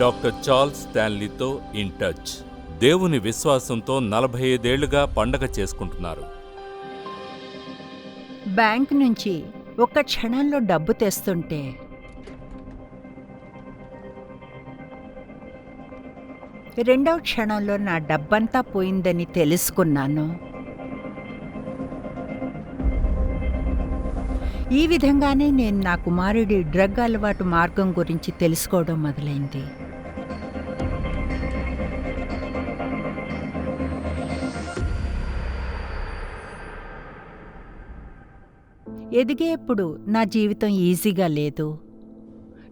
Doctor Charles స్టాన్లీతో in touch. దేవుని విశ్వాసంతో నలభై ఐదేళ్ళుగా పండగ చేసుకుంటున్నారు. బ్యాంక్ నుంచి ఒక్క క్షణంలో డబ్బు తెస్తుంటే. రెండవ క్షణంలో నా డబ్బంతా పోయిందని తెలుసుకున్నాను. ఈ విధంగానే నేను నా కుమారుడి డ్రగ్ అలవాటు మార్గం గురించి తెలుసుకోవడం మొదలైంది. ఎదిగేప్పుడు నా జీవితం ఈజీగా లేదు.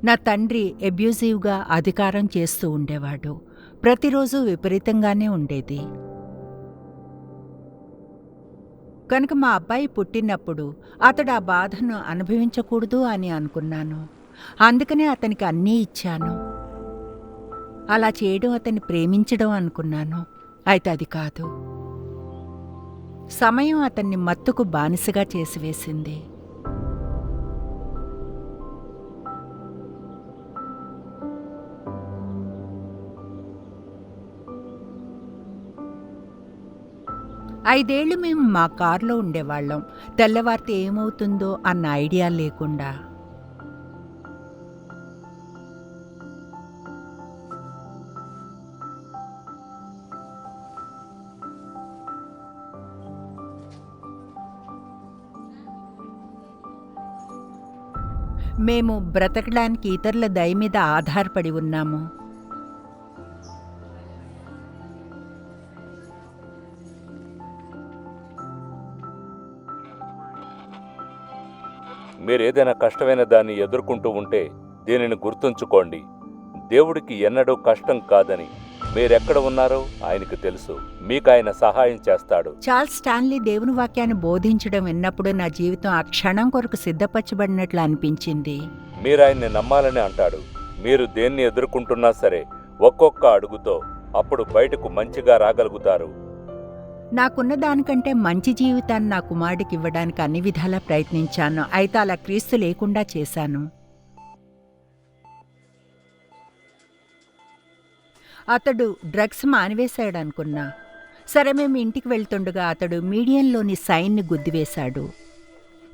నా తండ్రి ఎబ్యూజివ్గా అధికారం చేస్తూ ఉండేవాడు. ప్రతిరోజు విపరీతంగానే ఉండేది. కనుక మా అబ్బాయి పుట్టినప్పుడు అతడు ఆ బాధను అనుభవించకూడదు అని అనుకున్నాను. అందుకనే అతనికి అన్నీ ఇచ్చాను. అలా చేయడం అతన్ని ప్రేమించడం అనుకున్నాను. అయితే అది కాదు. సమయం అతన్ని మత్తుకు బానిసగా చేసివేసింది. ఐదేళ్ళు మేము మా కారులో ఉండేవాళ్ళం. తెల్లవారితే ఏమవుతుందో అన్న ఐడియా లేకుండా. మేము బ్రతకడానికి ఇతరుల దయ మీద ఆధారపడి ఉన్నాము. మీరు ఏదైనా కష్టమైన దాన్ని ఎదుర్కొంటూ ఉంటే దీనిని గుర్తుంచుకోండి. దేవుడికి ఎన్నడూ కష్టం కాదని. మీరెక్కడ ఉన్నారో ఆయనకు తెలుసు. మీకు ఆయన సహాయం చేస్తాడు. చార్ల్స్ స్టాన్లీ దేవుని వాక్యాన్ని బోధించడం విన్నప్పుడు నా జీవితం ఆ క్షణం కొరకు సిద్ధపరచబడినట్లు అనిపించింది. మీరు ఆయన్ని నమ్మాలని అంటాడు. మీరు దేన్ని ఎదుర్కొంటున్నా సరే ఒక్కొక్క అడుగుతో అప్పుడు బయటకు మంచిగా రాగలుగుతారు. నాకున్న దానికంటే మంచి జీవితాన్ని నా కుమారుడికి ఇవ్వడానికి అన్ని విధాలా ప్రయత్నించాను. అయితే అలా క్రీస్తు లేకుండా చేశాను. అతడు డ్రగ్స్ మానివేశాడనుకున్నా. సరే మేము ఇంటికి వెళ్తుండగా అతడు మీడియంలోని సైన్ని గుద్దివేశాడు.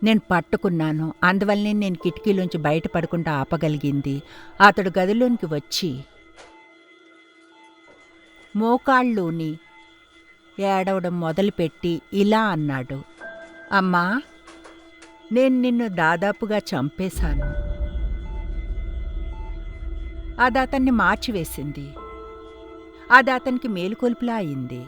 నేను పట్టుకున్నాను. అందువల్లనే నేను కిటికీలోంచి బయటపడకుండా ఆపగలిగింది. అతడు గదిలోనికి వచ్చి మోకాళ్ళలోని ఏడవడం మొదలుపెట్టి ఇలా అన్నాడు. అమ్మా నేను నిన్ను దాదాపుగా చంపేశాను. అది అతన్ని మార్చివేసింది. అది అతనికి మేలుకొల్పులా అయింది.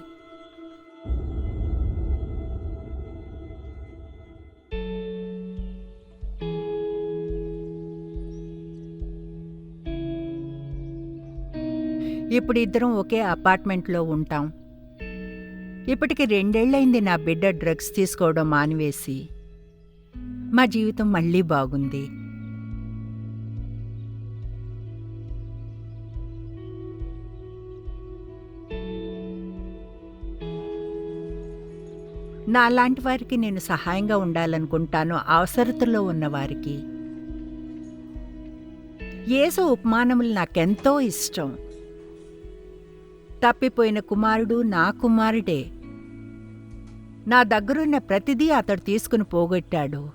ఇప్పుడు ఇద్దరం ఒకే అపార్ట్మెంట్లో ఉంటాం. ఇప్పటికి రెండేళ్ళైంది నా బిడ్డ డ్రగ్స్ తీసుకోవడం మానివేసి. మా జీవితం మళ్ళీ బాగుంది. నా లాంటి వారికి నేను సహాయంగా ఉండాలనుకుంటాను అవసరతలో ఉన్నవారికి. యేసు ఉపమానములు నాకెంతో ఇష్టం. తప్పిపోయిన కుమారుడు నా కుమారుడే. నా దగ్గరున్న ప్రతిదీ అతడు తీసుకుని పోగొట్టాడు.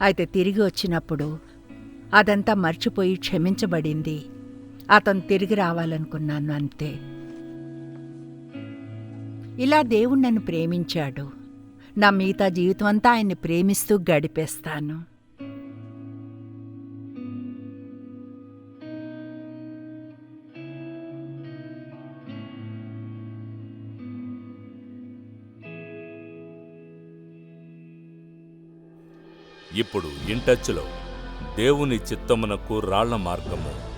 అయితే తిరిగి వచ్చినప్పుడు అదంతా మర్చిపోయి క్షమించబడింది. అతను తిరిగి రావాలనుకున్నాను అంతే. ఇలా దేవుడు నన్ను ప్రేమించాడు. నా మిగతా జీవితం అంతా ఆయన్ని ప్రేమిస్తూ గడిపేస్తాను. ఇప్పుడు ఇంటచ్లో దేవుని చిత్తమునకు రాళ్ళ మార్గము.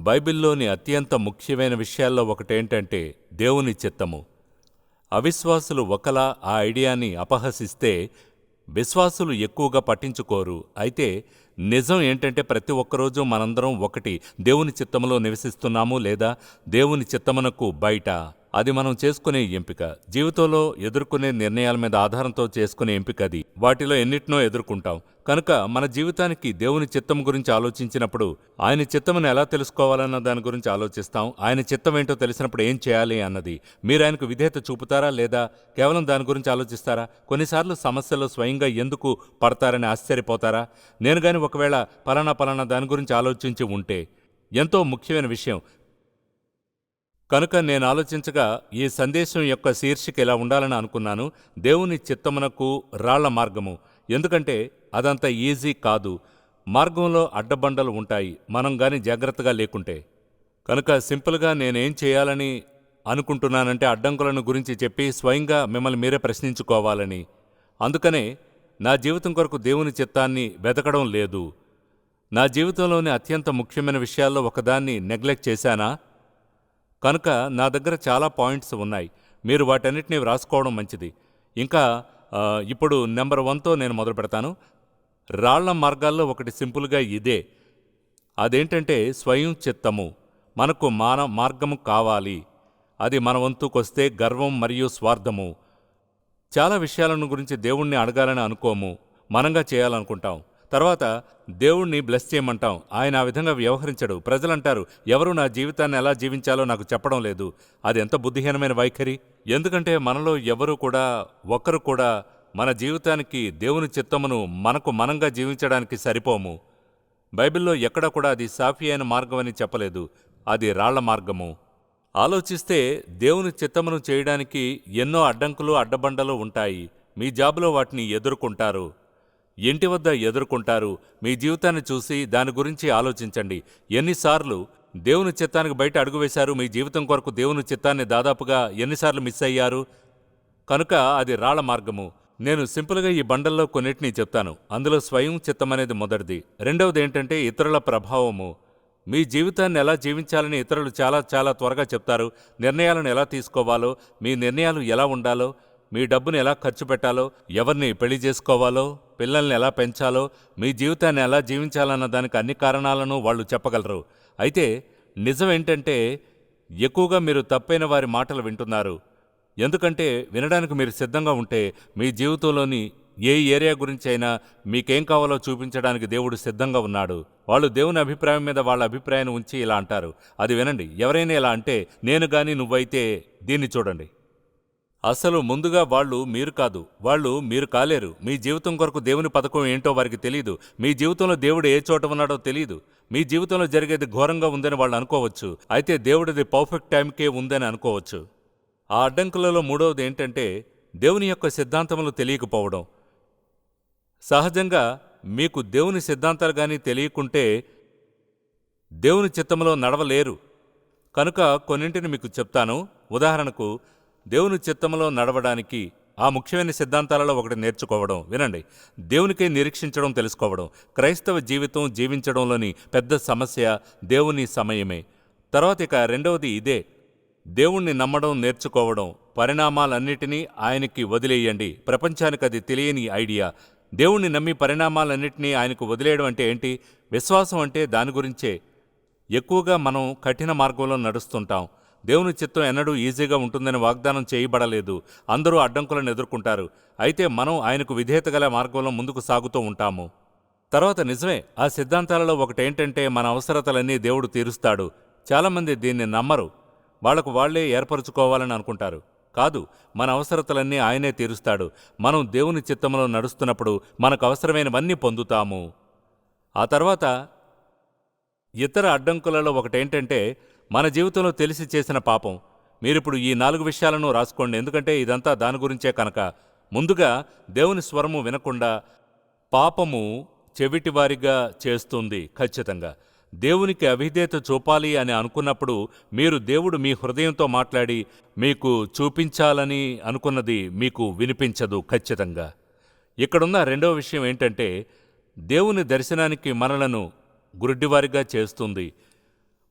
బైబిల్లోని అత్యంత ముఖ్యమైన విషయాల్లో ఒకటేంటంటే దేవుని చిత్తము. అవిశ్వాసులు ఒకలా ఆ ఐడియాని అపహసిస్తే విశ్వాసులు ఎక్కువగా పట్టించుకోరు. అయితే నిజం ఏంటంటే ప్రతి ఒక్కరోజు మనందరం ఒకటి దేవుని చిత్తములో నివసిస్తున్నాము లేదా దేవుని చిత్తమునకు బయట. అది మనం చేసుకునే ఎంపిక. జీవితంలో ఎదుర్కొనే నిర్ణయాల మీద ఆధారంతో చేసుకునే ఎంపిక అది. వాటిలో ఎన్నిటినో ఎదుర్కొంటాం. కనుక మన జీవితానికి దేవుని చిత్తం గురించి ఆలోచించినప్పుడు ఆయన చిత్తమును ఎలా తెలుసుకోవాలన్న దాని గురించి ఆలోచిస్తాం. ఆయన చిత్తం ఏంటో తెలిసినప్పుడు ఏం చేయాలి అన్నది. మీరు ఆయనకు విధేయత చూపుతారా లేదా కేవలం దాని గురించి ఆలోచిస్తారా? కొన్నిసార్లు సమస్యలు స్వయంగా ఎందుకు పడతారని ఆశ్చర్యపోతారా? నేను కానీ ఒకవేళ పలానా పలానా దాని గురించి ఆలోచించి ఉంటే ఎంతో ముఖ్యమైన విషయం. కనుక నేను ఆలోచించగా ఈ సందేశం యొక్క శీర్షిక ఇలా ఉండాలని అనుకున్నాను. దేవుని చిత్తమునకు రాళ్ళ మార్గము. ఎందుకంటే అదంత ఈజీ కాదు. మార్గంలో అడ్డబండలు ఉంటాయి. మనం గాని జాగ్రత్తగా లేకుంటే. కనుక సింపుల్గా నేనేం చేయాలని అనుకుంటున్నానంటే అడ్డంకులను గురించి చెప్పి స్వయంగా మిమ్మల్ని మీరే ప్రశ్నించుకోవాలని. అందుకనే నా జీవితం కొరకు దేవుని చిత్తాన్ని వెతకడం లేదు. నా జీవితంలోని అత్యంత ముఖ్యమైన విషయాల్లో ఒకదాన్ని నెగ్లెక్ట్ చేశానా? కనుక నా దగ్గర చాలా పాయింట్స్ ఉన్నాయి. మీరు వాటన్నిటిని వ్రాసుకోవడం మంచిది. ఇంకా ఇప్పుడు నెంబర్ వన్తో నేను మొదలు పెడతాను. రాళ్ళ మార్గాల్లో ఒకటి సింపుల్గా ఇదే. అదేంటంటే స్వయం చిత్తము. మనకు మాన మార్గము కావాలి. అది మన వంతుకొస్తే గర్వం మరియు స్వార్థము. చాలా విషయాలను గురించి దేవుణ్ణి అడగాలని అనుకోము. మనంగా చేయాలనుకుంటాం. తర్వాత దేవుణ్ణి బ్లెస్ చేయమంటాం. ఆయన ఆ విధంగా వ్యవహరించడు. ప్రజలంటారు ఎవరు నా జీవితాన్ని ఎలా జీవించాలో నాకు చెప్పడం లేదు. అది ఎంత బుద్ధిహీనమైన వైఖరి. ఎందుకంటే మనలో ఎవరు కూడా ఒక్కరు కూడా మన జీవితానికి దేవుని చిత్తమును మనకు మనంగా జీవించడానికి సరిపోము. బైబిల్లో ఎక్కడ కూడా అది సాఫీ అయిన మార్గం అని చెప్పలేదు. అది రాళ్ళ మార్గము. ఆలోచిస్తే దేవుని చిత్తమును చేయడానికి ఎన్నో అడ్డంకులు అడ్డబండలు ఉంటాయి. మీ జాబులో వాటిని ఎదుర్కొంటారు. ఇంటి వద్ద ఎదుర్కొంటారు. మీ జీవితాన్ని చూసి దాని గురించి ఆలోచించండి. ఎన్నిసార్లు దేవుని చిత్తానికి బయట అడుగు వేశారు. మీ జీవితం కొరకు దేవుని చిత్తాన్ని దాదాపుగా ఎన్నిసార్లు మిస్ అయ్యారు? కనుక అది రాళ్ళ మార్గము. నేను సింపుల్గా ఈ బండల్లో కొన్నిటిని చెప్తాను. అందులో స్వయం చిత్తం అనేది మొదటిది. రెండవది ఏంటంటే ఇతరుల ప్రభావము. మీ జీవితాన్ని ఎలా జీవించాలని ఇతరులు చాలా చాలా త్వరగా చెప్తారు. నిర్ణయాలను ఎలా తీసుకోవాలో మీ నిర్ణయాలు ఎలా ఉండాలో మీ డబ్బును ఎలా ఖర్చు పెట్టాలో ఎవరిని పెళ్ళి చేసుకోవాలో పిల్లల్ని ఎలా పెంచాలో మీ జీవితాన్ని ఎలా జీవించాలన్న దానికి అన్ని కారణాలను వాళ్ళు చెప్పగలరు. అయితే నిజం ఏంటంటే ఎక్కువగా మీరు తప్పైన వారి మాటలు వింటున్నారు. ఎందుకంటే వినడానికి మీరు సిద్ధంగా ఉంటే మీ జీవితంలోని ఏ ఏరియా గురించి అయినా మీకేం కావాలో చూపించడానికి దేవుడు సిద్ధంగా ఉన్నాడు. వాళ్ళు దేవుని అభిప్రాయం మీద వాళ్ళ అభిప్రాయాన్ని ఉంచి ఇలా అంటారు. అది వినండి. ఎవరైనా ఇలా అంటే నేను కానీ నువ్వైతే దీన్ని చూడండి. అసలు ముందుగా వాళ్ళు మీరు కాదు వాళ్ళు మీరు కాలేరు. మీ జీవితం కొరకు దేవుని పథకం ఏంటో వారికి తెలియదు మీ జీవితంలో దేవుడు ఏ చోట ఉన్నాడో తెలియదు మీ జీవితంలో జరిగేది ఘోరంగా ఉందని వాళ్ళు అనుకోవచ్చు. అయితే దేవుడిది పర్ఫెక్ట్ టైంకే ఉందని అనుకోవచ్చు. ఆ అడ్డంకులలో మూడవది ఏంటంటే దేవుని యొక్క సిద్ధాంతములు తెలియకపోవడం. సహజంగా మీకు దేవుని సిద్ధాంతాలు కానీ తెలియకుంటే దేవుని చిత్తంలో నడవలేరు. కనుక కొన్నింటిని మీకు చెప్తాను. ఉదాహరణకు దేవుని చిత్తంలో నడవడానికి ఆ ముఖ్యమైన సిద్ధాంతాలలో ఒకటి నేర్చుకోవడం వినండి. దేవునికే నిరీక్షించడం తెలుసుకోవడం. క్రైస్తవ జీవితం జీవించడంలోని పెద్ద సమస్య దేవుని సమయమే. తర్వాత ఇక రెండవది ఇదే. దేవుణ్ణి నమ్మడం నేర్చుకోవడం. పరిణామాలన్నిటినీ ఆయనకి వదిలేయండి. ప్రపంచానికి అది తెలియని ఐడియా. దేవుణ్ణి నమ్మి పరిణామాలన్నింటినీ ఆయనకు వదిలేయడం అంటే ఏంటి? విశ్వాసం అంటే దాని గురించే. ఎక్కువగా మనం కఠిన మార్గంలో నడుస్తుంటాం. దేవుని చిత్తం ఎన్నడూ ఈజీగా ఉంటుందని వాగ్దానం చేయబడలేదు. అందరూ అడ్డంకులను ఎదుర్కొంటారు. అయితే మనం ఆయనకు విధేయత గల మార్గంలో ముందుకు సాగుతూ ఉంటాము. తర్వాత నిజమే ఆ సిద్ధాంతాలలో ఒకటేంటంటే మన అవసరతలన్నీ దేవుడు తీరుస్తాడు. చాలామంది దీన్ని నమ్మరు. వాళ్ళకు వాళ్ళే ఏర్పరచుకోవాలని అనుకుంటారు. కాదు మన అవసరతలన్నీ ఆయనే తీరుస్తాడు. మనం దేవుని చిత్తంలో నడుస్తున్నప్పుడు మనకు అవసరమైనవన్నీ పొందుతాము. ఆ తర్వాత ఇతర అడ్డంకులలో ఒకటేంటంటే మన జీవితంలో తెలిసి చేసిన పాపం. మీరిప్పుడు ఈ నాలుగు విషయాలను రాసుకోండి. ఎందుకంటే ఇదంతా దాని గురించే కనుక. ముందుగా దేవుని స్వరము వినకుండా పాపము చెవిటివారిగా చేస్తుంది ఖచ్చితంగా. దేవునికి అవిధేత చూపాలి అని అనుకున్నప్పుడు మీరు దేవుడు మీ హృదయంతో మాట్లాడి మీకు చూపించాలని అనుకున్నది మీకు వినిపించదు ఖచ్చితంగా. ఇక్కడున్న రెండవ విషయం ఏంటంటే దేవుని దర్శనానికి మనలను గురుడ్డివారిగా చేస్తుంది.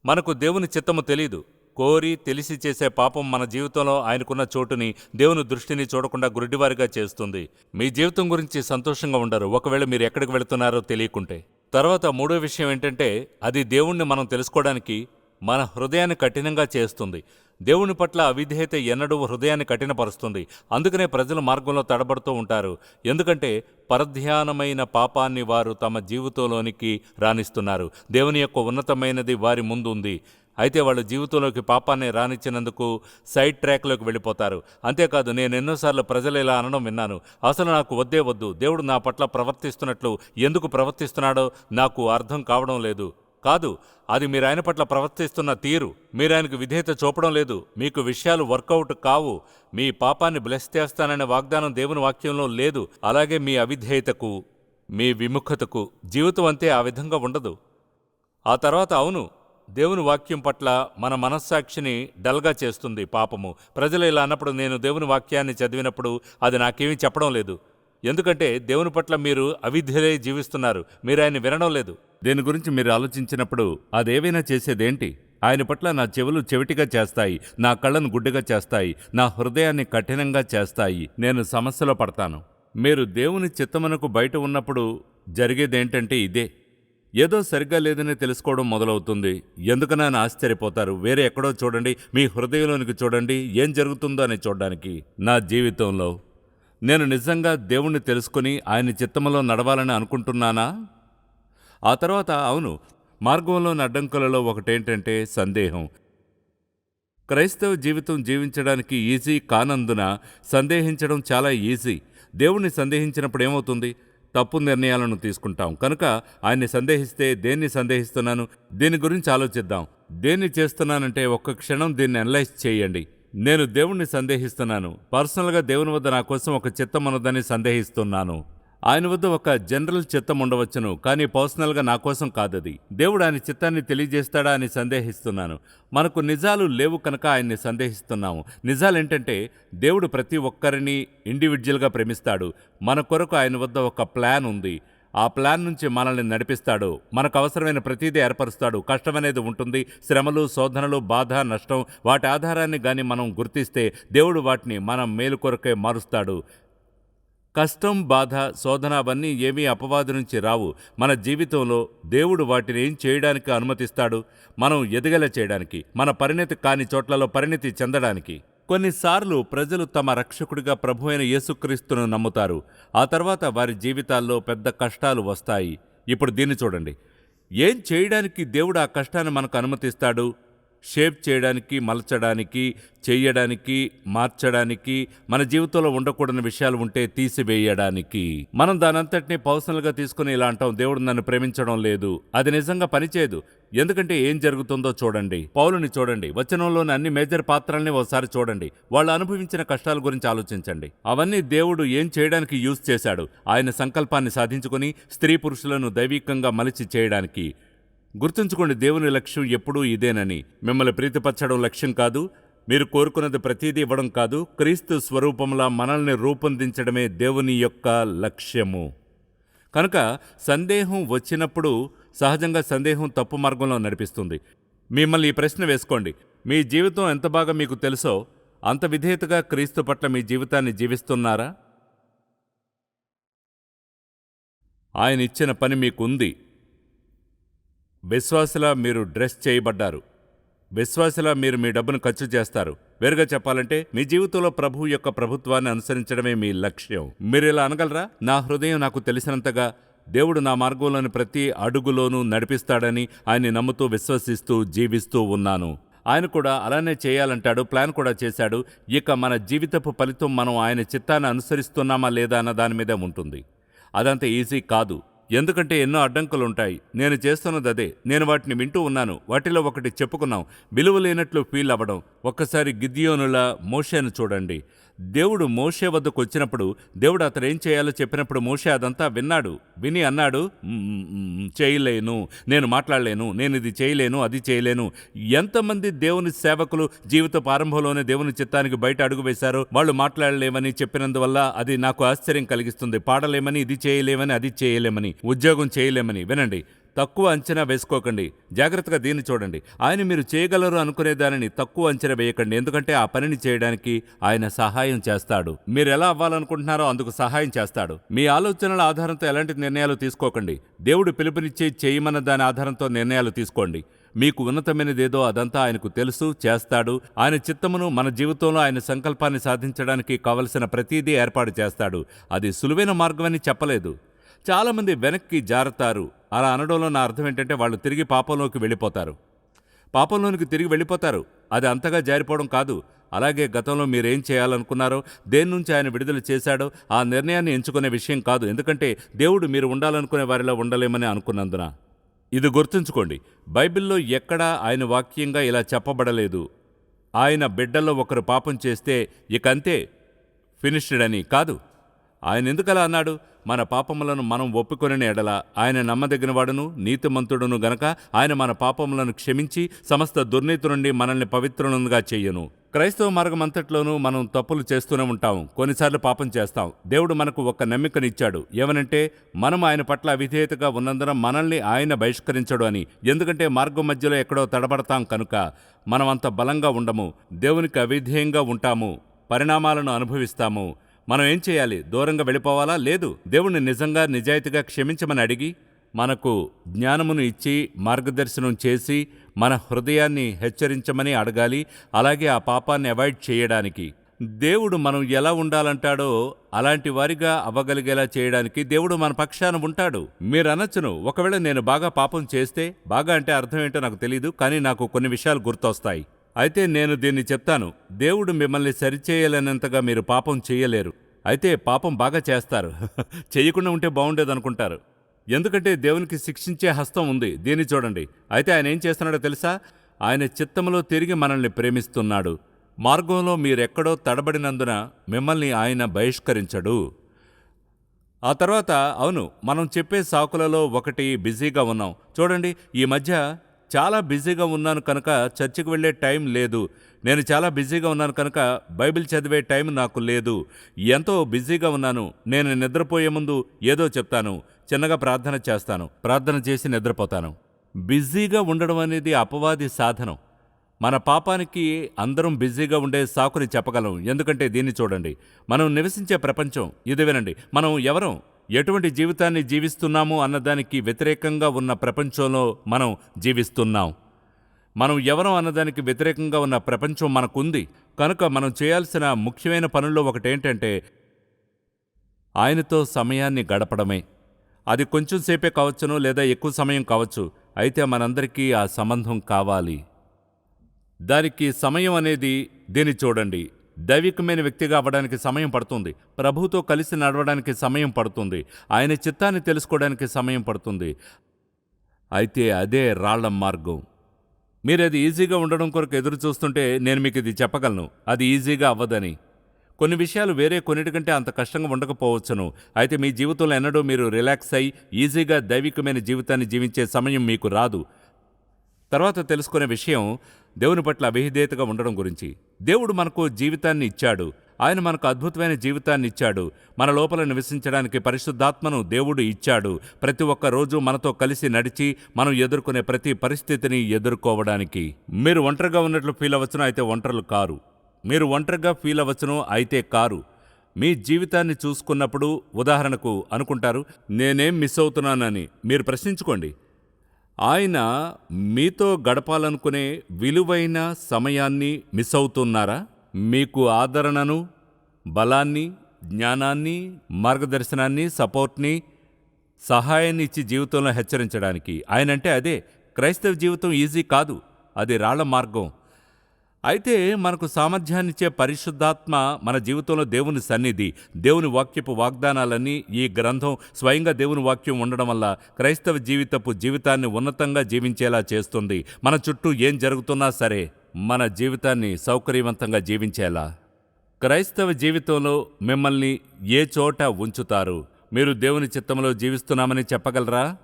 మనకు దేవుని చిత్తము తెలీదు. కోరి తెలిసి చేసే పాపం మన జీవితంలో ఆయనకున్న చోటుని దేవుని దృష్టిని చూడకుండా గురుడివారిగా చేస్తుంది. మీ జీవితం గురించి సంతోషంగా ఉండరు. ఒకవేళ మీరు ఎక్కడికి వెళుతున్నారో తెలియకుంటే. తర్వాత మూడో విషయం ఏంటంటే అది దేవుణ్ణి మనం తెలుసుకోవడానికి మన హృదయాన్ని కఠినంగా చేస్తుంది. దేవుని పట్ల అవిధేయత ఎన్నడూ హృదయాన్ని కఠినపరుస్తుంది. అందుకనే ప్రజలు మార్గంలో తడబడుతూ ఉంటారు. ఎందుకంటే పరధ్యానమైన పాపాన్ని వారు తమ జీవితంలోనికి రాణిస్తున్నారు. దేవుని యొక్క ఉన్నతమైనది వారి ముందు ఉంది. అయితే వాళ్ళ జీవితంలోకి పాపాన్ని రానిచ్చినందుకు సైడ్ ట్రాక్లోకి వెళ్ళిపోతారు. అంతేకాదు నేను ఎన్నోసార్లు ప్రజలు ఇలా అనడం విన్నాను. అసలు నాకు వద్దే వద్దు. దేవుడు నా పట్ల ప్రవర్తిస్తున్నట్లు ఎందుకు ప్రవర్తిస్తున్నాడో నాకు అర్థం కావడం లేదు. కాదు అది మీరు ఆయన పట్ల ప్రవర్తిస్తున్న తీరు. మీరు ఆయనకు విధేయత చూపడం లేదు. మీకు విషయాలు వర్కౌట్ కావు. మీ పాపాన్ని బ్లెస్ చేస్తాననే వాగ్దానం దేవుని వాక్యంలో లేదు. అలాగే మీ అవిధేయతకు మీ విముఖతకు జీవితం అంతే ఆ విధంగా ఉండదు. ఆ తర్వాత అవును దేవుని వాక్యం పట్ల మన మనస్సాక్షిని డల్గా చేస్తుంది పాపము. ప్రజలు ఇలా అన్నప్పుడు నేను దేవుని వాక్యాన్ని చదివినప్పుడు అది నాకేమీ చెప్పడం లేదు. ఎందుకంటే దేవుని పట్ల మీరు అవిధేలై జీవిస్తున్నారు. మీరు ఆయన వినడం లేదు. దీని గురించి మీరు ఆలోచించినప్పుడు అదేవైనా చేసేదేంటి? ఆయన పట్ల నా చెవులు చెవిటిగా చేస్తాయి నా కళ్ళను గుడ్డగా చేస్తాయి నా హృదయాన్ని కఠినంగా చేస్తాయి. నేను సమస్యలో పడతాను. మీరు దేవుని చిత్తమునకు బయట ఉన్నప్పుడు జరిగేదేంటంటే ఇదే. ఏదో సరిగ్గా లేదని తెలుసుకోవడం మొదలవుతుంది. ఎందుకనని ఆశ్చర్యపోతారు? వేరే ఎక్కడో చూడండి మీ హృదయంలోనికి చూడండి ఏం జరుగుతుందో అని చూడడానికి. నా జీవితంలో నేను నిజంగా దేవుణ్ణి తెలుసుకుని ఆయన చిత్తములో నడవాలని అనుకుంటున్నానా? ఆ తర్వాత అవును మార్గంలోని అడ్డంకులలో ఒకటేంటంటే సందేహం. క్రైస్తవ జీవితం జీవించడానికి ఈజీ కానందున సందేహించడం చాలా ఈజీ. దేవుణ్ణి సందేహించినప్పుడు ఏమవుతుంది? తప్పు నిర్ణయాలను తీసుకుంటాం. కనుక ఆయన్ని సందేహిస్తే దేన్ని సందేహిస్తున్నాను? దీని గురించి ఆలోచిద్దాం. దేన్ని చేస్తున్నానంటే ఒక్క క్షణం దీన్ని అనలైజ్ చేయండి. నేను దేవుణ్ణి సందేహిస్తున్నాను. పర్సనల్గా దేవుని వద్ద నా కోసం ఒక చిత్తం ఉన్నదని సందేహిస్తున్నాను. ఆయన వద్ద ఒక జనరల్ చిత్తం ఉండవచ్చును కానీ పర్సనల్గా నా కోసం కాదది. దేవుడు ఆయన చిత్తాన్ని తెలియజేస్తాడా అని సందేహిస్తున్నాను. మనకు నిజాలు లేవు కనుక ఆయన్ని సందేహిస్తున్నాము. నిజాలేంటంటే దేవుడు ప్రతి ఒక్కరిని ఇండివిజువల్గా ప్రేమిస్తాడు. మన కొరకు ఆయన వద్ద ఒక ప్లాన్ ఉంది. ఆ ప్లాన్ నుంచి మనల్ని నడిపిస్తాడు. మనకు అవసరమైన ప్రతిదీ ఏర్పరుస్తాడు. కష్టం అనేది ఉంటుంది. శ్రమలు శోధనలు బాధ నష్టం వాటి ఆధారాన్ని కానీ మనం గుర్తిస్తే దేవుడు వాటిని మనం మేలు కొరకే మారుస్తాడు. కష్టం బాధ శోధన అవన్నీ ఏమీ అపవాదు నుంచి రావు. మన జీవితంలో దేవుడు వాటిని ఏం చేయడానికి అనుమతిస్తాడు? మనం ఎదగల చేయడానికి మన పరిణతి కాని చోట్లలో పరిణతి చెందడానికి. కొన్నిసార్లు ప్రజలు తమ రక్షకుడిగా ప్రభు అయిన యేసుక్రీస్తును నమ్ముతారు. ఆ తర్వాత వారి జీవితాల్లో పెద్ద కష్టాలు వస్తాయి. ఇప్పుడు దీన్ని చూడండి. ఏం చేయడానికి దేవుడు ఆ కష్టాన్ని మనకు అనుమతిస్తాడు? షేప్ చేయడానికి మలచడానికి చేయడానికి మార్చడానికి మన జీవితంలో ఉండకూడని విషయాలు ఉంటే తీసివేయడానికి. మనం దానంతటినీ పర్సనల్గా తీసుకుని ఇలా అంటాం దేవుడు నన్ను ప్రేమించడం లేదు అది నిజంగా పనిచేయదు. ఎందుకంటే ఏం జరుగుతుందో చూడండి. పౌలుని చూడండి. వచనంలోని అన్ని మేజర్ పాత్రల్ని ఒకసారి చూడండి. వాళ్ళు అనుభవించిన కష్టాల గురించి ఆలోచించండి. అవన్నీ దేవుడు ఏం చేయడానికి యూజ్ చేశాడు? ఆయన సంకల్పాన్ని సాధించుకుని స్త్రీ పురుషులను దైవికంగా మలిచి చేయడానికి. గుర్తుంచుకోండి దేవుని లక్ష్యం ఎప్పుడూ ఇదేనని. మిమ్మల్ని ప్రీతిపరచడం లక్ష్యం కాదు మీరు కోరుకున్నది ప్రతీదీ ఇవ్వడం కాదు. క్రీస్తు స్వరూపంలా మనల్ని రూపొందించడమే దేవుని యొక్క లక్ష్యము. కనుక సందేహం వచ్చినప్పుడు సహజంగా సందేహం తప్పు మార్గంలో నడిపిస్తుంది. మిమ్మల్ని ఈ ప్రశ్న వేసుకోండి మీ జీవితం ఎంత బాగా మీకు తెలుసో అంత విధేయతగా క్రీస్తు పట్ల మీ జీవితాన్ని జీవిస్తున్నారా? ఆయన ఇచ్చిన పని మీకుంది. విశ్వాసులా మీరు డ్రెస్ చేయబడ్డారు. విశ్వాసులా మీరు మీ డబ్బును ఖర్చు చేస్తారు. వేరుగా చెప్పాలంటే మీ జీవితంలో ప్రభు యొక్క ప్రభుత్వాన్ని అనుసరించడమే మీ లక్ష్యం. మీరు ఇలా అనగలరా? నా హృదయం నాకు తెలిసినంతగా దేవుడు నా మార్గంలోని ప్రతి అడుగులోనూ నడిపిస్తాడని ఆయన్ని నమ్ముతూ విశ్వసిస్తూ జీవిస్తూ ఉన్నాను. ఆయన కూడా అలానే చేయాలంటాడు ప్లాన్ కూడా చేశాడు. ఇక మన జీవితపు ఫలితం మనం ఆయన చిత్తాన్ని అనుసరిస్తున్నామా లేదా అన్న దాని మీదే ఉంటుంది. అదంత ఈజీ కాదు. ఎందుకంటే ఎన్నో అడ్డంకులుంటాయి. నేను చేస్తున్నది అదే నేను వాటిని వింటూ ఉన్నాను. వాటిలో ఒకటి చెప్పుకున్నాం. విలువ లేనట్లు ఫీల్ అవ్వడం. ఒక్కసారి గిద్యోనుల మోషేను చూడండి. దేవుడు మోషే వద్దకు వచ్చినప్పుడు దేవుడు అతను ఏం చేయాలో చెప్పినప్పుడు మోషే అదంతా విన్నాడు. విని అన్నాడు చేయలేను. నేను మాట్లాడలేను. నేను ఇది చేయలేను అది చేయలేను. ఎంతమంది దేవుని సేవకులు జీవిత ప్రారంభంలోనే దేవుని చిత్తానికి బయట అడుగు వేశారో వాళ్ళు మాట్లాడలేమని చెప్పినందువల్ల అది నాకు ఆశ్చర్యం కలిగిస్తుంది. పాడలేమని ఇది చేయలేమని అది చేయలేమని ఉద్యోగం చేయలేమని. వినండి. తక్కువ అంచనా వేసుకోకండి. జాగ్రత్తగా దీన్ని చూడండి. ఆయన మీరు చేయగలరు అనుకునే దానిని తక్కువ అంచనా వేయకండి. ఎందుకంటే ఆ పనిని చేయడానికి ఆయన సహాయం చేస్తాడు. మీరు ఎలా అవ్వాలనుకుంటున్నారో అందుకు సహాయం చేస్తాడు. మీ ఆలోచనల ఆధారంతో ఎలాంటి నిర్ణయాలు తీసుకోకండి. దేవుడు పిలుపునిచ్చి చేయమన్న దాని ఆధారంతో నిర్ణయాలు తీసుకోండి. మీకు ఉన్నతమైనదేదో అదంతా ఆయనకు తెలుసు చేస్తాడు. ఆయన చిత్తమును మన జీవితంలో ఆయన సంకల్పాన్ని సాధించడానికి కావలసిన ప్రతిదీ ఏర్పాటు చేస్తాడు. అది సులువైన మార్గమని చెప్పలేదు. చాలామంది వెనక్కి జారుతారు. అలా అనడంలో నా అర్థం ఏంటంటే వాళ్ళు తిరిగి పాపంలోకి వెళ్ళిపోతారు. పాపంలోనికి తిరిగి వెళ్ళిపోతారు. అది అంతగా జారిపోవడం కాదు. అలాగే గతంలో మీరేం చేయాలనుకున్నారో దేని నుంచి ఆయన విడుదల చేశాడో ఆ నిర్ణయాన్ని ఎంచుకునే విషయం కాదు. ఎందుకంటే దేవుడు మీరు ఉండాలనుకునే వారిలో ఉండలేమని అనుకున్నందున. ఇది గుర్తుంచుకోండి. బైబిల్లో ఎక్కడా ఆయన వాక్యంగా ఇలా చెప్పబడలేదు. ఆయన బిడ్డల్లో ఒకరు పాపం చేస్తే ఇకంతే ఫినిష్డ్ అని కాదు. ఆయన ఎందుకలా అన్నాడు? మన పాపములను మనం ఒప్పుకొనిన ఎడల ఆయన నమ్మదగినవాడును నీతిమంతుడును గనక ఆయన మన పాపములను క్షమించి సమస్త దుర్నీతి నుండి మనల్ని పవిత్రులుగా చెయ్యను క్రైస్తవ మార్గం అంతట్లోనూ మనం తప్పులు చేస్తూనే ఉంటాం. కొన్నిసార్లు పాపం చేస్తాం. దేవుడు మనకు ఒక నమ్మికనిచ్చాడు. ఏమనంటే మనం ఆయన పట్ల అవిధేయతగా ఉన్నందున మనల్ని ఆయన బహిష్కరించడు అని. ఎందుకంటే మార్గం మధ్యలో ఎక్కడో తడబడతాం కనుక మనం అంత బలంగా ఉండము. దేవునికి అవిధేయంగా ఉంటాము. పరిణామాలను అనుభవిస్తాము. మనం ఏం చేయాలి? దూరంగా వెళ్ళిపోవాలా? లేదు. దేవుణ్ణి నిజంగా నిజాయితీగా క్షమించమని అడిగి మనకు జ్ఞానమును ఇచ్చి మార్గదర్శనం చేసి మన హృదయాన్ని హెచ్చరించమని అడగాలి. అలాగే ఆ పాపాన్ని అవాయిడ్ చేయడానికి. దేవుడు మనం ఎలా ఉండాలంటాడో అలాంటి వారిగా అవ్వగలిగేలా చేయడానికి దేవుడు మన పక్షాన ఉంటాడు. మీరు అనొచ్చును ఒకవేళ నేను బాగా పాపం చేస్తే బాగా అంటే అర్థం ఏంటో నాకు తెలియదు కానీ నాకు కొన్ని విషయాలు గుర్తొస్తాయి. అయితే నేను దీన్ని చెప్తాను. దేవుడు మిమ్మల్ని సరిచేయలేనంతగా మీరు పాపం చేయలేరు. అయితే పాపం బాగా చేస్తారు. చేయకుండా ఉంటే బాగుండేదనుకుంటారు. ఎందుకంటే దేవునికి శిక్షించే హస్తం ఉంది. దీన్ని చూడండి. అయితే ఆయన ఏం చేస్తున్నాడో తెలుసా? ఆయన చిత్తములో తిరిగి మనల్ని ప్రేమిస్తున్నాడు. మార్గంలో మీరెక్కడో తడబడినందున మిమ్మల్ని ఆయన బహిష్కరించడు. ఆ తర్వాత అవును మనం చెప్పే సాకులలో ఒకటి బిజీగా ఉన్నాం. చూడండి ఈ మధ్య చాలా బిజీగా ఉన్నాను కనుక చర్చికి వెళ్ళే టైం లేదు. నేను చాలా బిజీగా ఉన్నాను కనుక బైబిల్ చదివే టైం నాకు లేదు. ఎంతో బిజీగా ఉన్నాను. నేను నిద్రపోయే ముందు ఏదో చెప్తాను. చిన్నగా ప్రార్థన చేస్తాను. ప్రార్థన చేసి నిద్రపోతాను. బిజీగా ఉండడం అనేది అపవాది సాధనం. మన పాపానికి అందరం బిజీగా ఉండే సాకుని చెప్పగలం. ఎందుకంటే దీన్ని చూడండి. మనం నివసించే ప్రపంచం. ఇది వినండి. మనం ఎవరం? ఎటువంటి జీవితాన్ని జీవిస్తున్నాము అన్నదానికి వ్యతిరేకంగా ఉన్న ప్రపంచంలో మనం జీవిస్తున్నాం. మనం ఎవరం అన్నదానికి వ్యతిరేకంగా ఉన్న ప్రపంచం మనకుంది. కనుక మనం చేయాల్సిన ముఖ్యమైన పనుల్లో ఒకటేంటంటే ఆయనతో సమయాన్ని గడపడమే. అది కొంచెం సేపే కావచ్చును లేదా ఎక్కువ సమయం కావచ్చు. అయితే మనందరికీ ఆ సంబంధం కావాలి. దానికి సమయం అనేది దీన్ని చూడండి. దైవికమైన వ్యక్తిగా అవ్వడానికి సమయం పడుతుంది. ప్రభుతో కలిసి నడవడానికి సమయం పడుతుంది. ఆయన చిత్తాన్ని తెలుసుకోవడానికి సమయం పడుతుంది. అయితే అదే రాళ్ళ మార్గం. మీరు అది ఈజీగా ఉండడం కొరకు ఎదురు చూస్తుంటే నేను మీకు ఇది చెప్పగలను. అది ఈజీగా అవ్వదని. కొన్ని విషయాలు వేరే కొన్నిటికంటే అంత కష్టంగా ఉండకపోవచ్చును. అయితే మీ జీవితంలో ఎన్నడూ మీరు రిలాక్స్ అయి ఈజీగా దైవికమైన జీవితాన్ని జీవించే సమయం మీకు రాదు. తర్వాత తెలుసుకునే విషయం దేవుని పట్ల అవిహిదేతగా ఉండడం గురించి. దేవుడు మనకు జీవితాన్ని ఇచ్చాడు. ఆయన మనకు అద్భుతమైన జీవితాన్ని ఇచ్చాడు. మన లోపల నివసించడానికి పరిశుద్ధాత్మను దేవుడు ఇచ్చాడు. ప్రతి ఒక్క రోజు మనతో కలిసి నడిచి మనం ఎదుర్కొనే ప్రతి పరిస్థితిని ఎదుర్కోవడానికి. మీరు ఒంటరిగా ఉన్నట్లు ఫీల్ అవ్వచ్చును అయితే ఒంటరులు కారు. మీరు ఒంటరిగా ఫీల్ అవ్వచ్చును అయితే కారు. మీ జీవితాన్ని చూసుకున్నప్పుడు ఉదాహరణకు అనుకుంటారు నేనేం మిస్ అవుతున్నానని. మీరు ప్రశ్నించుకోండి. ఆయన మీతో గడపాలనుకునే విలువైన సమయాన్ని మిస్ అవుతున్నారా? మీకు ఆదరణను బలాన్ని జ్ఞానాన్ని మార్గదర్శనాన్ని సపోర్ట్ని సహాయాన్ని ఇచ్చి జీవితంలో హెచ్చరించడానికి. ఆయనంటే అదే క్రైస్తవ జీవితం ఈజీ కాదు అది రాళ్ళ మార్గం. అయితే మనకు సామర్థ్యాన్నిచ్చే పరిశుద్ధాత్మ మన జీవితంలో దేవుని సన్నిధి దేవుని వాక్యపు వాగ్దానాలన్నీ ఈ గ్రంథం స్వయంగా దేవుని వాక్యం ఉండడం వల్ల క్రైస్తవ జీవితపు జీవితాన్ని ఉన్నతంగా జీవించేలా చేస్తుంది. మన చుట్టూ ఏం జరుగుతున్నా సరే మన జీవితాన్ని సౌకర్యవంతంగా జీవించేలా. క్రైస్తవ జీవితంలో మిమ్మల్ని ఏ చోట ఉంచుతారు? మీరు దేవుని చిత్తంలో జీవిస్తున్నామని చెప్పగలరా?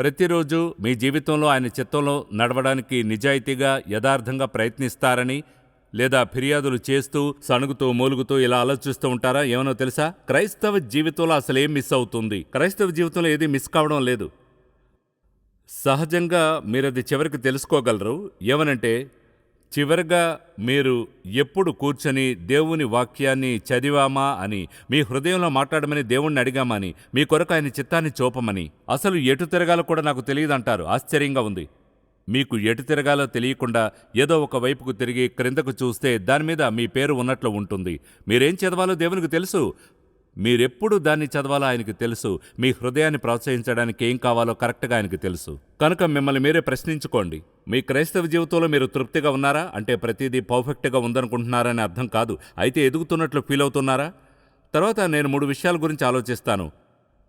ప్రతిరోజు మీ జీవితంలో ఆయన చిత్తంలో నడవడానికి నిజాయితీగా యథార్థంగా ప్రయత్నిస్తారని లేదా ఫిర్యాదులు చేస్తూ సణుగుతూ మూలుగుతూ ఇలా ఆలోచిస్తూ ఉంటారా? ఏమనో తెలుసా? క్రైస్తవ జీవితంలో అసలు ఏం మిస్ అవుతుంది? క్రైస్తవ జీవితంలో ఏది మిస్ కావడం లేదు. సహజంగా మీరది చివరికి తెలుసుకోగలరు. ఏమనంటే చివరిగా మీరు ఎప్పుడు కూర్చొని దేవుని వాక్యాన్ని చదివామా అని మీ హృదయంలో మాట్లాడమని దేవుణ్ణి అడిగామని మీ కొరకు ఆయన చిత్తాన్ని చూపమని. అసలు ఎటు తిరగాలో కూడా నాకు తెలియదంటారు. ఆశ్చర్యంగా ఉంది. మీకు ఎటు తిరగాలో తెలియకుండా ఏదో ఒక వైపుకు తిరిగి క్రిందకు చూస్తే దాని మీద మీ పేరు ఉన్నట్లు ఉంటుంది. మీరేం చదవాలో దేవునికి తెలుసు. మీరెప్పుడు దాన్ని చదవాలో ఆయనకి తెలుసు. మీ హృదయాన్ని ప్రోత్సహించడానికి ఏం కావాలో కరెక్ట్గా ఆయనకు తెలుసు. కనుక మిమ్మల్ని మీరే ప్రశ్నించుకోండి. మీ క్రైస్తవ జీవితంలో మీరు తృప్తిగా ఉన్నారా? అంటే ప్రతిదీ పర్ఫెక్ట్గా ఉందనుకుంటున్నారని అర్థం కాదు. అయితే ఎదుగుతున్నట్లు ఫీల్ అవుతున్నారా? తర్వాత నేను మూడు విషయాల గురించి ఆలోచిస్తాను.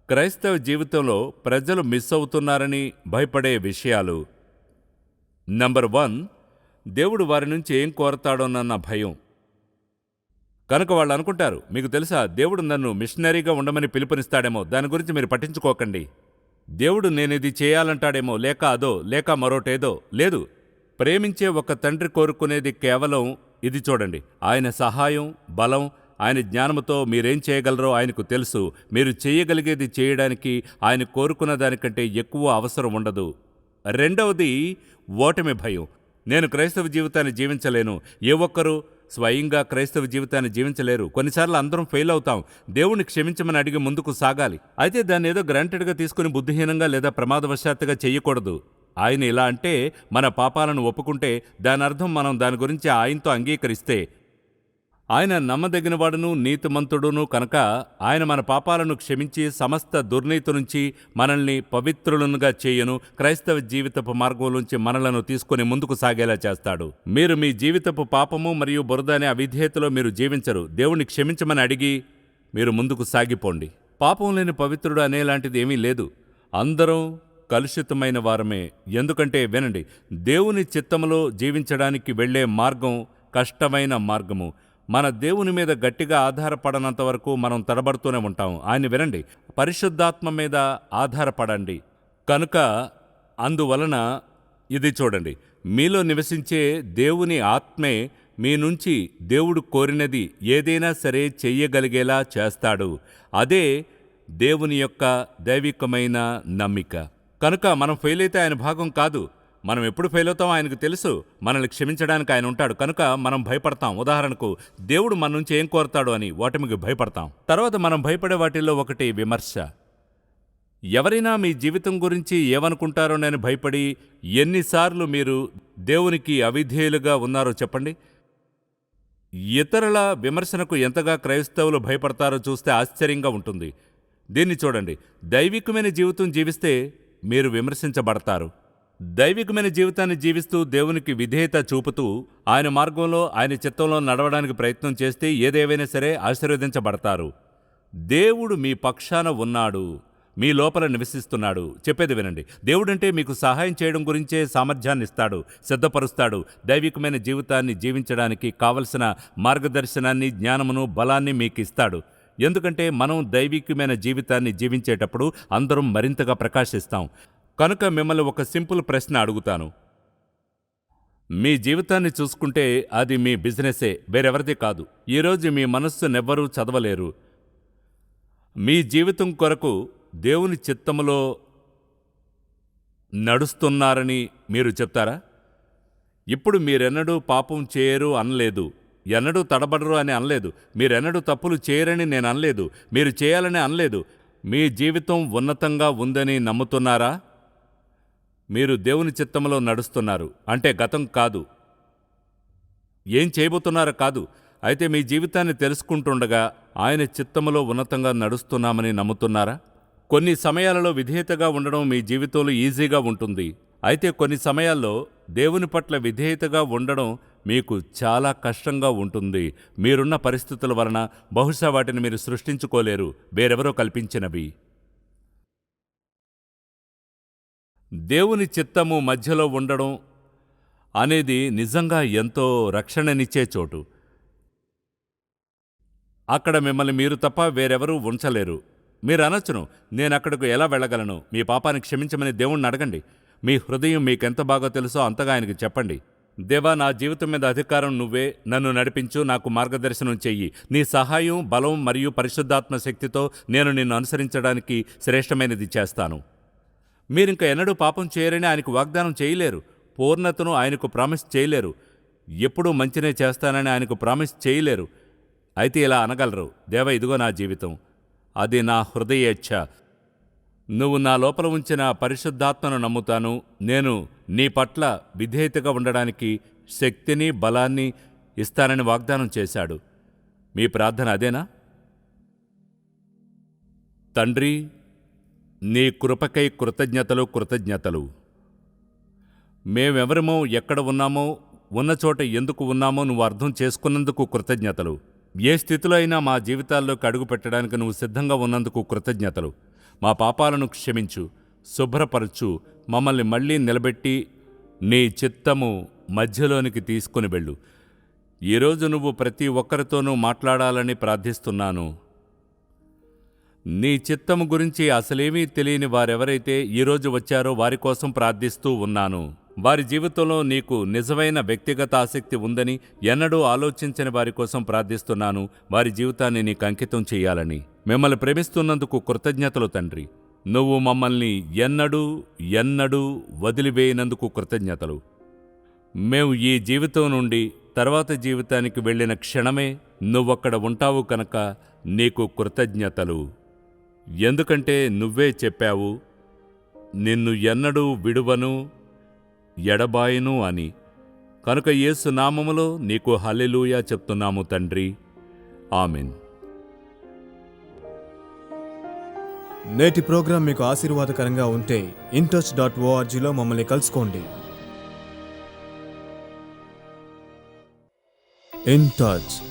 క్రైస్తవ జీవితంలో ప్రజలు మిస్ అవుతున్నారని భయపడే విషయాలు. నంబర్ వన్ దేవుడు వారి నుంచి ఏం కోరతాడోనన్న భయం. కనుక వాళ్ళు అనుకుంటారు మీకు తెలుసా దేవుడు నన్ను మిషనరీగా ఉండమని పిలుపునిస్తాడేమో దాని గురించి మీరు పట్టించుకోకండి. దేవుడు నేనిది చేయాలంటాడేమో లేక అదో లేక మరోటేదో లేదు. ప్రేమించే ఒక తండ్రి కోరుకునేది కేవలం ఇది చూడండి ఆయన సహాయం బలం ఆయన జ్ఞానముతో మీరేం చేయగలరో ఆయనకు తెలుసు మీరు చేయగలిగేది చేయడానికి ఆయన కోరుకున్న దానికంటే ఎక్కువ అవసరం ఉండదు. రెండవది ఓటమి భయం. నేను క్రైస్తవ జీవితాన్ని జీవించలేను. ఏ ఒక్కరూ స్వయంగా క్రైస్తవ జీవితాన్ని జీవించలేరు. కొన్నిసార్లు అందరం ఫెయిల్ అవుతాం. దేవుణ్ణి క్షమించమని అడిగి ముందుకు సాగాలి. అయితే దాన్ని ఏదో గ్రాంటెడ్గా తీసుకుని బుద్ధిహీనంగా లేదా ప్రమాదవశాత్తుగా చేయకూడదు. ఆయన ఇలా అంటే మన పాపాలను ఒప్పుకుంటే దాని అర్థం మనం దాని గురించి ఆయనతో అంగీకరిస్తే ఆయన నమ్మదగినవాడును నీతిమంతుడును కనుక ఆయన మన పాపాలను క్షమించి సమస్త దుర్నీతి నుంచి మనల్ని పవిత్రులనుగా చేయను. క్రైస్తవ జీవితపు మార్గంలోంచి మనలను తీసుకుని ముందుకు సాగేలా చేస్తాడు. మీరు మీ జీవితపు పాపము మరియు బురద అనే అవిధేయతలో మీరు జీవించరు. దేవుణ్ణి క్షమించమని అడిగి మీరు ముందుకు సాగిపోండి. పాపం లేని పవిత్రుడు అనేలాంటిది ఏమీ లేదు. అందరం కలుషితమైన వారమే. ఎందుకంటే వినండి దేవుని చిత్తములో జీవించడానికి వెళ్ళే మార్గం కష్టమైన మార్గము. మన దేవుని మీద గట్టిగా ఆధారపడనంత వరకు మనం తడబడుతూనే ఉంటాం. ఆయన వినండి. పరిశుద్ధాత్మ మీద ఆధారపడండి. కనుక అందువలన ఇది చూడండి. మీలో నివసించే దేవుని ఆత్మే మీ నుంచి దేవుడు కోరినది ఏదైనా సరే చెయ్యగలిగేలా చేస్తాడు. అదే దేవుని యొక్క దైవికమైన నమ్మిక. కనుక మనం ఫెయిల్ అయితే ఆయన భాగం కాదు. మనం ఎప్పుడు ఫెయిల్ అవుతాం ఆయనకు తెలుసు. మనల్ని క్షమించడానికి ఆయన ఉంటాడు. కనుక మనం భయపడతాం. ఉదాహరణకు దేవుడు మన నుంచి ఏం కోరతాడు అని ఓటమికి భయపడతాం. తర్వాత మనం భయపడే వాటిల్లో ఒకటి విమర్శ. ఎవరైనా మీ జీవితం గురించి ఏమనుకుంటారో నేను భయపడి ఎన్నిసార్లు మీరు దేవునికి అవిధేయులుగా ఉన్నారో చెప్పండి? ఇతరుల విమర్శనకు ఎంతగా క్రైస్తవులు భయపడతారో చూస్తే ఆశ్చర్యంగా ఉంటుంది. దీన్ని చూడండి. దైవికమైన జీవితం జీవిస్తే మీరు విమర్శించబడతారు. దైవికమైన జీవితాన్ని జీవిస్తూ దేవునికి విధేయత చూపుతూ ఆయన మార్గంలో ఆయన చిత్తంలో నడవడానికి ప్రయత్నం చేస్తే ఏదేవైనా సరే ఆశీర్వదించబడతారు. దేవుడు మీ పక్షాన ఉన్నాడు. మీ లోపల నివసిస్తున్నాడు. చెప్పేది వినండి. దేవుడంటే మీకు సహాయం చేయడం గురించే సామర్థ్యాన్ని ఇస్తాడు సిద్ధపరుస్తాడు. దైవికమైన జీవితాన్ని జీవించడానికి కావలసిన మార్గదర్శనాన్ని జ్ఞానమును బలాన్ని మీకు ఇస్తాడు ఎందుకంటే మనం దైవికమైన జీవితాన్ని జీవించేటప్పుడు అందరం మరింతగా ప్రకాశిస్తాం. కనుక మిమ్మల్ని ఒక సింపుల్ ప్రశ్న అడుగుతాను. మీ జీవితాన్ని చూసుకుంటే అది మీ బిజినెసే వేరెవరిది కాదు. ఈరోజు మీ మనస్సునెవ్వరూ చదవలేరు. మీ జీవితం కొరకు దేవుని చిత్తములో నడుస్తున్నారని మీరు చెప్తారా? ఇప్పుడు మీరెన్నడూ పాపం చేయరు అనలేదు. ఎన్నడూ తడబడరు అని అనలేదు. మీరెన్నడూ తప్పులు చేయరని నేను అనలేదు. మీరు చేయాలని అనలేదు. మీ జీవితం ఉన్నతంగా ఉందని నమ్ముతున్నారా? మీరు దేవుని చిత్తంలో నడుస్తున్నారు. అంటే గతం కాదు. ఏం చేయబోతున్నారో కాదు. అయితే మీ జీవితాన్ని తెలుసుకుంటుండగా ఆయన చిత్తములో ఉన్నతంగా నడుస్తున్నామని నమ్ముతున్నారా? కొన్ని సమయాలలో విధేయతగా ఉండడం మీ జీవితంలో ఈజీగా ఉంటుంది. అయితే కొన్ని సమయాల్లో దేవుని పట్ల విధేయతగా ఉండడం మీకు చాలా కష్టంగా ఉంటుంది. మీరున్న పరిస్థితుల వలన బహుశా వాటిని మీరు సృష్టించుకోలేరు. వేరెవరో కల్పించినవి. దేవుని చిత్తము మధ్యలో ఉండడం అనేది నిజంగా ఎంతో రక్షణనిచ్చే చోటు. అక్కడ మిమ్మల్ని మీరు తప్ప వేరెవరూ ఉంచలేరు. మీరు అనొచ్చును నేను అక్కడకు ఎలా వెళ్ళగలను? మీ పాపాన్ని క్షమించమని దేవుణ్ణి అడగండి. మీ హృదయం మీకెంత బాగా తెలుసో అంతగా ఆయనకి చెప్పండి. దేవా నా జీవితం మీద అధికారం నువ్వే నన్ను నడిపించు నాకు మార్గదర్శనం చెయ్యి. నీ సహాయం బలం మరియు పరిశుద్ధాత్మ శక్తితో నేను నిన్ను అనుసరించడానికి శ్రేష్టమైనది చేస్తాను. మీరింక ఎన్నడూ పాపం చేయరని ఆయనకు వాగ్దానం చేయలేరు. పూర్ణతను ఆయనకు ప్రామిస్ చేయలేరు. ఎప్పుడూ మంచినే చేస్తానని ఆయనకు ప్రామిస్ చేయలేరు. అయితే ఇలా అనగలరు. దేవ ఇదిగో నా జీవితం. అది నా హృదయేచ్ఛ. నువ్వు నా లోపల ఉంచిన పరిశుద్ధాత్మను నమ్ముతాను. నేను నీ పట్ల విధేయతగా ఉండడానికి శక్తిని బలాన్ని ఇస్తానని వాగ్దానం చేశాడు. మీ ప్రార్థన అదేనా? తండ్రి నీ కృపకై కృతజ్ఞతలు కృతజ్ఞతలు. మేమెవరమో ఎక్కడ ఉన్నామో ఉన్న చోట ఎందుకు ఉన్నామో నువ్వు అర్థం చేసుకున్నందుకు కృతజ్ఞతలు. ఏ స్థితిలో అయినా మా జీవితాల్లోకి అడుగు పెట్టడానికి నువ్వు సిద్ధంగా ఉన్నందుకు కృతజ్ఞతలు. మా పాపాలను క్షమించు శుభ్రపరచు మమ్మల్ని మళ్ళీ నిలబెట్టి నీ చిత్తము మధ్యలోనికి తీసుకుని వెళ్ళు. ఈరోజు నువ్వు ప్రతి ఒక్కరితోనూ మాట్లాడాలని ప్రార్థిస్తున్నాను. నీ చిత్తము గురించి అసలేమీ తెలియని వారెవరైతే ఈరోజు వచ్చారో వారి కోసం ప్రార్థిస్తూ ఉన్నాను. వారి జీవితంలో నీకు నిజమైన వ్యక్తిగత ఆసక్తి ఉందని ఎన్నడూ ఆలోచించని వారి కోసం ప్రార్థిస్తున్నాను. వారి జీవితాన్ని నీకు అంకితం చేయాలని. మిమ్మల్ని ప్రేమిస్తున్నందుకు కృతజ్ఞతలు తండ్రి. నువ్వు మమ్మల్ని ఎన్నడూ ఎన్నడూ వదిలివేయనందుకు కృతజ్ఞతలు. మేము ఈ జీవితం నుండి తర్వాత జీవితానికి వెళ్ళిన క్షణమే నువ్వక్కడ ఉంటావు కనుక నీకు కృతజ్ఞతలు. ఎందుకంటే నువ్వే చెప్పావు నిన్ను ఎన్నడూ విడువను ఎడబాయను అని. కనుక యేసు నామములో నీకు హల్లెలూయా చెప్తున్నాము తండ్రి. ఆమెన్. నేటి ప్రోగ్రాం మీకు ఆశీర్వాదకరంగా ఉంటే ఇంటర్స్ డాట్ ఓఆర్జీలో మమ్మల్ని కలుసుకోండి. In touch